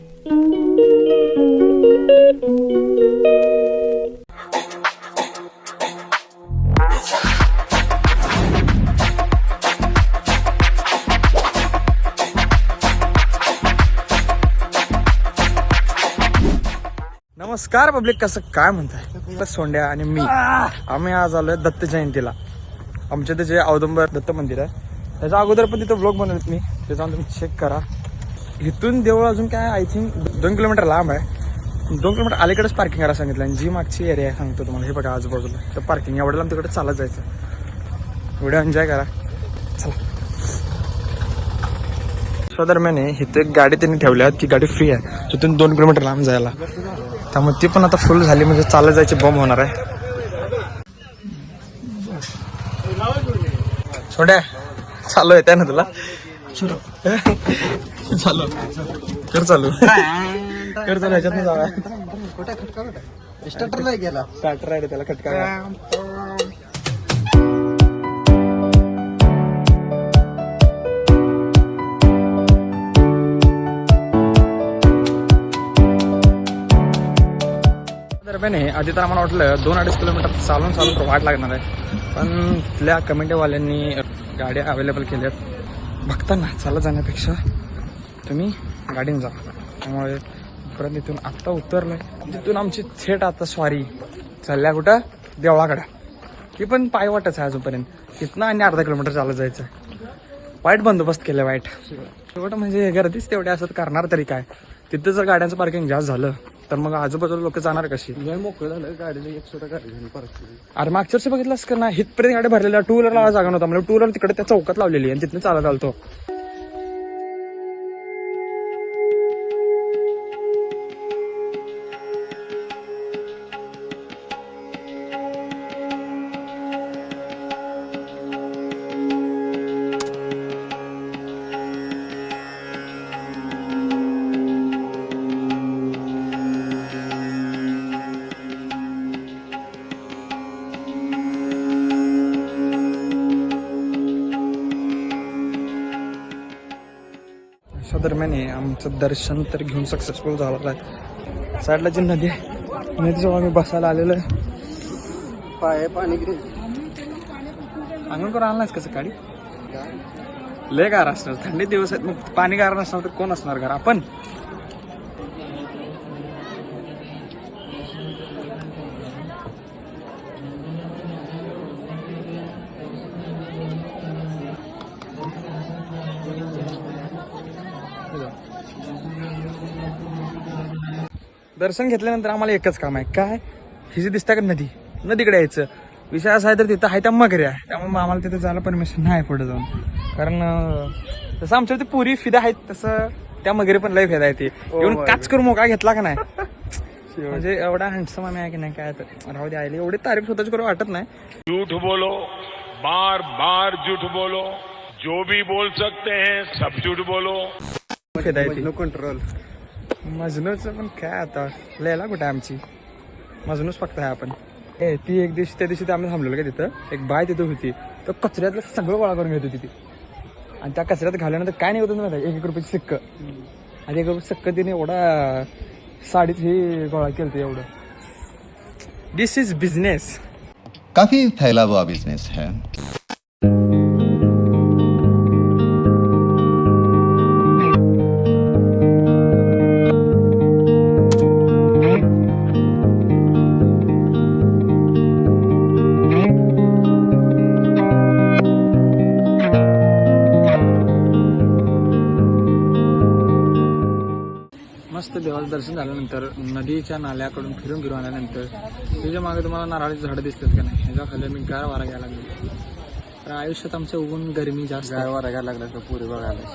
नमस्कार पब्लिक कसं काय म्हणताय? सोंड्या आणि मी. आम्ही आज आलोय दत्त जयंतीला. आमच्या इथे जे औदुंबर दत्त मंदिर आहे त्याच्या अगोदर पण तिथं ब्लॉग बनवलेत मी. ते जाऊन तुम्ही चेक करा. इथून देऊळ अजून काय आय थिंक दोन किलोमीटर लांब आहे. दोन किलोमीटर अलीकडेच पार्किंग करायला सांगितलं आणि जी मागची एरिया आहे सांगतो तुम्हाला. हे बघा आजूबाजूला. तर पार्किंग एवढं लांब तिकडे चालत जायचं. एवढं एन्जॉय करा. चला. सो दरम्यान इथे एक गाडी त्यांनी ठेवली आहे ती गाडी फ्री आहे. तिथून दोन किलोमीटर लांब जायला. त्यामुळे ती पण आता फुल झाली म्हणजे चालत जायची बॉम्ब होणार आहे. छोड्या चालू आहे ना तुला? चालू. कर चालू. कर चालू ह्याच्यात जाऊया. स्टार्टर नाही गेला स्टार्टर आहे त्याला खटका. आधी तर आम्हाला वाटलं दोन अडीच किलोमीटर चालून चालून वाट लागणार आहे. पण तिथल्या कमिटीवाल्यांनी गाड्या अवेलेबल केल्यात. बघताना चालत जाण्यापेक्षा. तुम्ही गाडीने जा. त्यामुळे परत इथून आत्ता उतरलंय. तिथून आमची थेट आता स्वारी. चालल्या कुठं? देवळाकडं. ती पण पाय वाटच आहे अजूनपर्यंत. तिथनं आणि अर्धा किलोमीटर चालत जायचं वाईट बंदोबस्त केलं वाईट. शेवट म्हणजे गर्दीच तेवढे असत करणार तरी काय? तिथं जर गाड्यांचं पार्किंग जास्त झालं तर मग आजूबाजूला लोक जाणार कशी? मोकळं झालं गाडीला एक सुद्धा गाडी परत. अरे मागच्या वर्षी बघितलंस का ना हितपर्यंत गाड्या भरलेल्या टू व्हीलरला जागा नव्हता. म्हणजे टू व्हीलर तिकडे त्या चौकात लावलेली आणि तिथनं चालत आलतो. दरम्यान आहे. आमचं दर्शन तर घेऊन सक्सेसफुल झालेलं आहे साईडला जी नदी आहे नदीजवळ आम्ही बसायला आलेलो आहे. पाय पाणी अंगण करून आणलायस का सकाळी लय गार असणार. थंडी दिवस आहेत मग पाणी गार नसणार तर कोण असणार गार आपण दर्शन घेतल्यानंतर आम्हाला एकच काम आहे. काय? ही जी दिसतं का नदी? नदीकडे यायचं. विषय असा आहे तर तिथं आहे त्या मगरी आहे. त्यामुळे आम्हाला तिथे जायला परमिशन नाही पुढे जाऊन. कारण तसं आमच्या इथे पुरी फिदा आहेत तसं त्या मगरी पण लय फिदा आहे ती. येऊन काच करून मोका घेतला का नाही? म्हणजे एवढा हँडसम आम्ही आहे की नाही काय तर. राहू दे आले एवढी तारीफ स्वतःची करू वाटत नाही. झूठ बोलो बार बार झूठ बोलो. जो भी बोल सकते हैं सब झूठ बोलो. फिदा आहे कंट्रोल मजनूच पण काय आता? लयला कुठे आहे आमची मजनूच फक्त आहे आपण. ए ती एक दिवशी त्या दिवशी ते आम्ही थांबलेलो का तिथं? एक बाय तिथं होती. तर कचऱ्यातलं सगळं गोळा करून घेत होती ती. आणि त्या कचऱ्यात घालल्यानंतर काय नाही होतं माहिती एक एक रुपयाची सिक्क. आणि एक रुपये सिक्क तिने एवढा साडीत ही गोळा केलं होतं एवढं. दिस इज बिझनेस काफी फैला हुआ बिजनेस है. मस्त देवाचं दर्शन झाल्यानंतर नदीच्या नाल्याकडून फिरून फिरून आल्यानंतर त्याच्यामागे तुम्हाला नारळाची झाडं दिसतात का नाही? ह्याच्या खाली मी गार वारा घ्यायला लागलो. तर आयुष्यात आमच्या उगून गरमी जास्त. गाय वारा घ्यायला लागला तर पुरी बघायला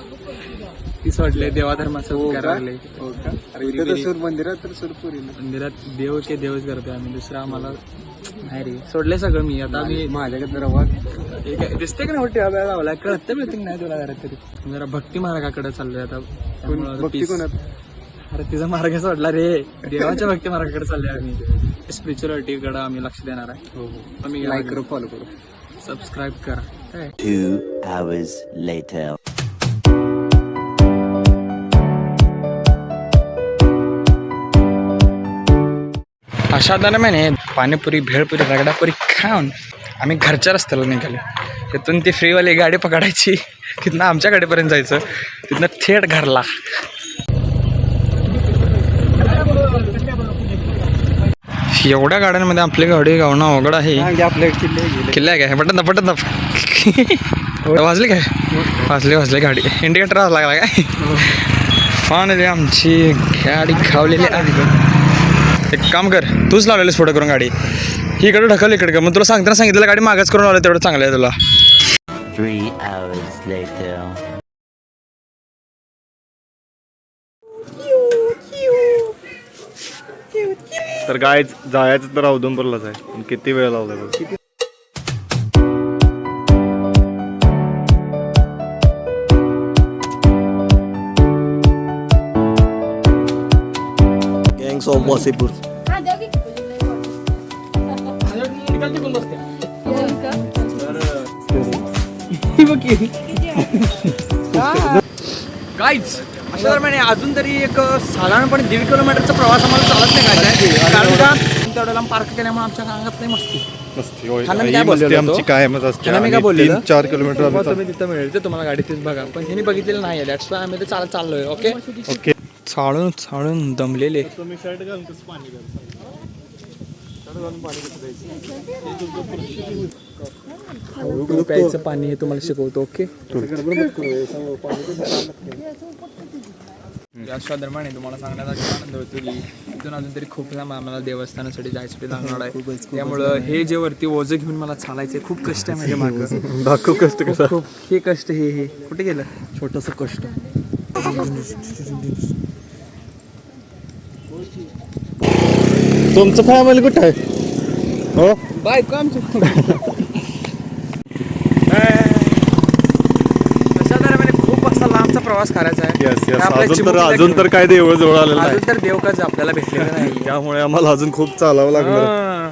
ती सोडले देवाधर्माचं हो का? लागले हो सूर मंदिरात तर सूर पुरी मंदिरात देव के देवच करतोय आम्ही दुसरं आम्हाला नाही रे. सोडले सगळं मी आता. मी माझ्याकडे एक दिसते का नाही वाटते वेळा लावला कळत मिळते नाही तुला जरा तरी? जरा भक्ती मार्गाकडे चाललोय आता. भक्ती. कोणात? अरे तिचा मार्ग सोडला रे? देवाच्या भक्ती मार्गाकडे चालले आम्ही. स्पिरिच्युअलिटीकडे आम्ही लक्ष देणार आहे. हो, हो. आम्ही लाईक करू फॉलो करू. सबस्क्राईब करा. काय? Two hours later. अशा दरम्याने पाणीपुरी भेळपुरी रगडापुरी खाऊन आम्ही घरच्या रस्त्याला निघालो. तिथून ती फ्रीवाली गाडी पकडायची. तिथनं आमच्याकडेपर्यंत जायचं. तिथनं थेट घरला. एवढ्या गाड्यांमध्ये आपली गाडी गावणं अवघड आहे. आपल्या किल्ले गेले. किल्ला आहे काय? पटत ना पटत ना वाजली काय? वाजली. वाजली गाडी. इंडिकेटर वाजला लागला काय? फानली आमची गाडी खावलेली आहे. एक काम कर तूच लावलेलीस फोटो करून गाडी. ही इकडे ढकल इकडे कर. मग तुला सांगताना सांगितलं गाडी मागच करून लावलं तेवढं चांगलं आहे तुला Three hours later. तर काय जायचं तर औदुंबरलाच आहे. पण किती वेळ लावलाय बघ. गँग्स ऑफ वासेपूर काहीच अशा दरम्यान अजून तरी एक साधारणपणे दीड किलोमीटरचा प्रवास आम्हाला चालत नाही काय कारण का तेवढ्या लांब पार्क केल्यामुळे आमच्या अंगात नाही मस्ती. ही चार किलोमीटर तुम्ही तिथं मिळेल ते तुम्हाला बघा. पण ह्यांनी बघितलेलं नाही आहे. दॅट्स वाय आम्ही ते चालत चाललोय ओके ओके. चाळून चाळून दमलेले. हळूहळू प्यायचं? पाणी हे तुम्हाला शिकवतो ओके अशा दरम्यान तुम्हाला सांगण्याचा खूप आनंद होतो की इथून अजून तरी खूप लांब आम्हाला देवस्थानासाठी जायसाठी लागणार आहे. त्यामुळं हे जे वरती ओझं घेऊन मला चालायचं खूप कष्ट आहे माझ्या मागं. दाखव कष्ट कसा? खूप हे कष्ट हे हे. कुठे गेलं? छोटस कष्ट. तुमचं फॅमिली कुठं आहे? हो? बायको आमची अशा दरम्यान खूप असा लांबचा प्रवास करायचा आहे. येस येस आपल्या अजून तर चिमुकल्या अजून तर. काय देवळ जवळ आलेलं नाही. अजून तर देवकाच आपल्याला भेटलेलं नाही. त्यामुळे आम्हाला अजून खूप चालावं लागणार. हां.